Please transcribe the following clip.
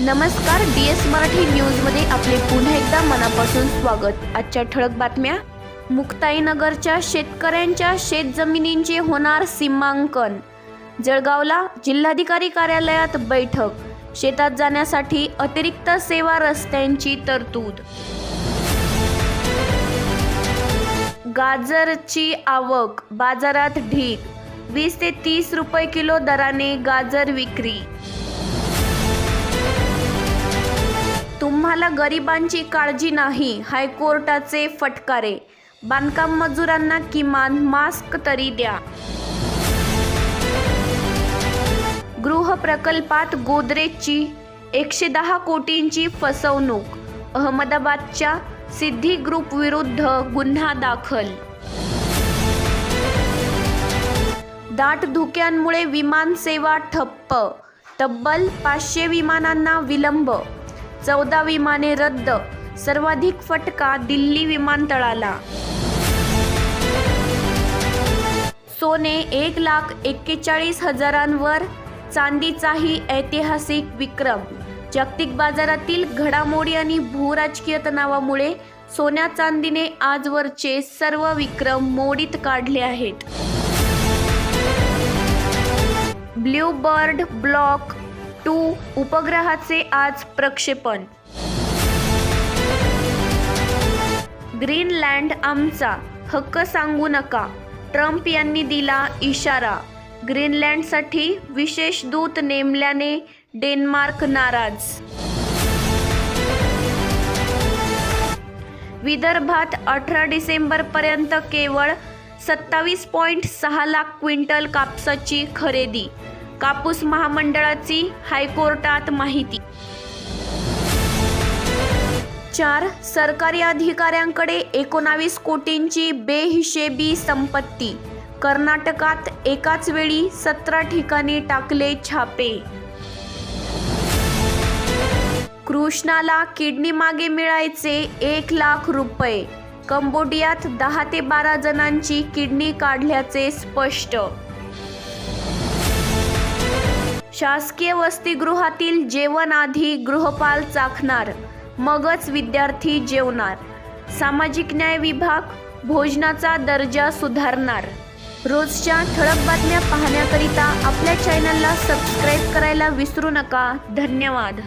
नमस्कार D S Marathi न्यूजमध्ये आपले पुन्हा एकदा मनापासून स्वागत. आजच्या ठळक बातम्या. मुक्ताईनगरच्या शेतकऱ्यांच्या शेतजमिनींचे होणार सीमांकन. जळगावला जिल्हाधिकारी कार्यालयात बैठक. शेतात जाण्यासाठी अतिरिक्त सेवा रस्त्यांची तरतूद. गाजरची आवक बाजारात ढीग. वीस ते तीस रुपये किलो दराने गाजर विक्री. तुम्हाला गरिबांची काळजी नाही हायकोर्टाचे फटकारे. बांधकाम मजुरांना किमान मास्क तरी द्या. गृहप्रकल्पात गोदरेजची एकशे दहा कोटींची फसवणूक. अहमदाबादच्या सिद्धी ग्रुप विरुद्ध गुन्हा दाखल. दाट धुक्यांमुळे विमान सेवा ठप्प. तब्बल पाचशे विमानांना विलंब चौदा विमाने रद्द. सर्वाधिक फटका दिल्ली विमानतळाला. सोने एक लाख एक्केचाळीस हजारांवर चांदीचाही ऐतिहासिक विक्रम. जागतिक बाजारातील घडामोडी आणि भूराजकीय तणावामुळे सोन्या चांदीने आजवरचे सर्व विक्रम मोडीत काढले आहेत. ब्ल्यू बर्ड ब्लॉक टू उपग्रहाचे आज प्रक्षेपण. ग्रीनलँड आमचा हक्क सांगू नका. ट्रम्प यांनी दिला इशारा. ग्रीनलँडसाठी विशेष दूत नेमल्याने डेन्मार्क नाराज. विदर्भात अठरा डिसेंबरपर्यंत केवळ सत्तावीस पॉईंट सहा लाख क्विंटल कापसाची खरेदी कापूस महामंडळाची हायकोर्टात माहिती. चार सरकारी अधिकाऱ्यांकडे एकोणावीस कोटींची बेहिशेबी संपत्ती. कर्नाटकात एकाच वेळी सतरा ठिकाणी टाकले छापे. कृष्णाला किडनी मागे मिळायचे एक लाख रुपये. कंबोडियात दहा ते बारा जणांची किडनी काढल्याचे स्पष्ट. शासकीय वसतिगृहातील जेवण आधी गृहपाल चाखणार मगच विद्यार्थी जेवणार. सामाजिक न्याय विभाग भोजनाचा दर्जा सुधारणार. रोजच्या ठळक बातम्या पाहण्याकरिता आपल्या चॅनलला सबस्क्राईब करायला विसरू नका. धन्यवाद.